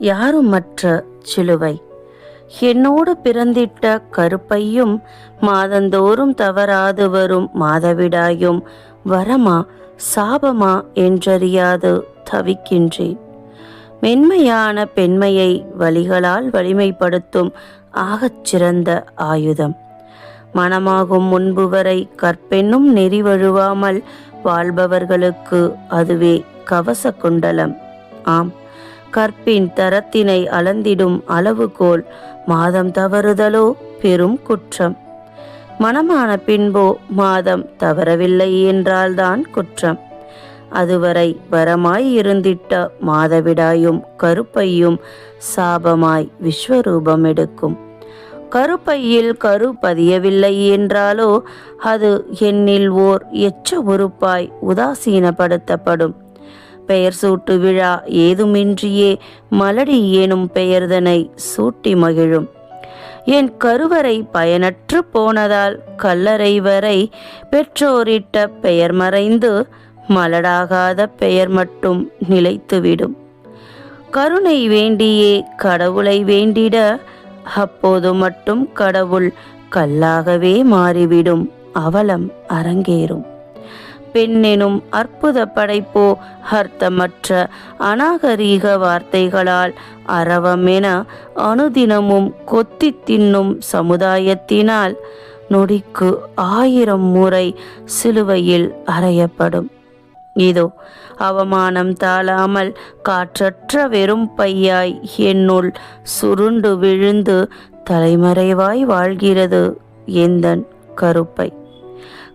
யாருமற்ற சிலுவை? என்னோடு பிறந்திட்ட கருப்பையும் மாதந்தோறும் தவறாது வரும் மாதவிடாயும் வரமா சாபமா என்றறியாது தவிக்கின்றேன். மென்மையான பெண்மையை வழிகளால் வலிமைப்படுத்தும் ஆகச் சிறந்த ஆயுதம். மனமாகும் முன்பு வரை கற்பென்னும் நெறி வழுவாமல் வாழ்பவர்களுக்கு அதுவே கவச குண்டலம். ஆம் கற்பின் தரத்தினை அளந்திடும் அளவுகோல் மாதம் தவறுதலோ பெரும் குற்றம். மனமான பின்போ மாதம் தவறவில்லை என்றால்தான் குற்றம். அதுவரை வரமாய் இருந்திட்ட மாதவிடாயும் கருப்பையும் சாபமாய் விஸ்வரூபம் எடுக்கும். கருப்பையில் கரு பதியவில்லை என்றாலோ அது என்னில் ஓர் எச்ச உறுப்பாய் உதாசீனப்படுத்தப்படும். பெயர் சூட்டு விழா ஏதுமின்றியே மலடி எனும் பெயர்தனை சூட்டி மகிழும். என் கருவறை பயனற்று போனதால் கல்லறை வரை பெற்றோரிட்ட பெயர் மறைந்து மலடாகாத பெயர் மட்டும் நிலைத்துவிடும். கருணை வேண்டியே கடவுளை வேண்டிட அப்போது மட்டும் கடவுள் கல்லாகவே மாறிவிடும் அவலம் அரங்கேறும். பெண்ணெனும் அற்புத படைப்போ அர்த்தமற்ற அநாகரீக வார்த்தைகளால் அரவமென அனுதினமும் கொத்தி தின்னும் சமுதாயத்தினால் நொடிக்கு ஆயிரம் முறை சிலுவையில் அறையப்படும். இதோ அவமானம் தாழாமல் காற்றற்ற வெறும் பையாய் என்னுள் சுருண்டு விழுந்து தலைமறைவாய் வாழ்கிறது எந்தன் கருப்பை.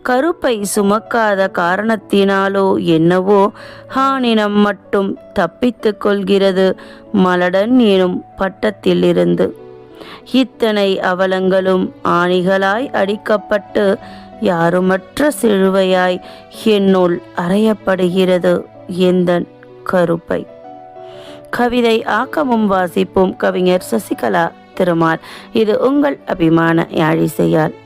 கருப்பை சுமக்காத காரணத்தினாலோ என்னவோ ஹானினம் மட்டும் தப்பித்து கொள்கிறது மலடன் எனும் பட்டத்திலிருந்து. இத்தனை அவலங்களும் ஆணிகளாய் அடிக்கப்பட்டு யாருமற்ற சிலுவையாய் என்னுள் அறையப்படுகிறது எந்தன் கருப்பை. கவிதை ஆக்கமும் வாசிப்பும் கவிஞர் சசிகலா திருமால். இது உங்கள் அபிமான யாழிசையால்.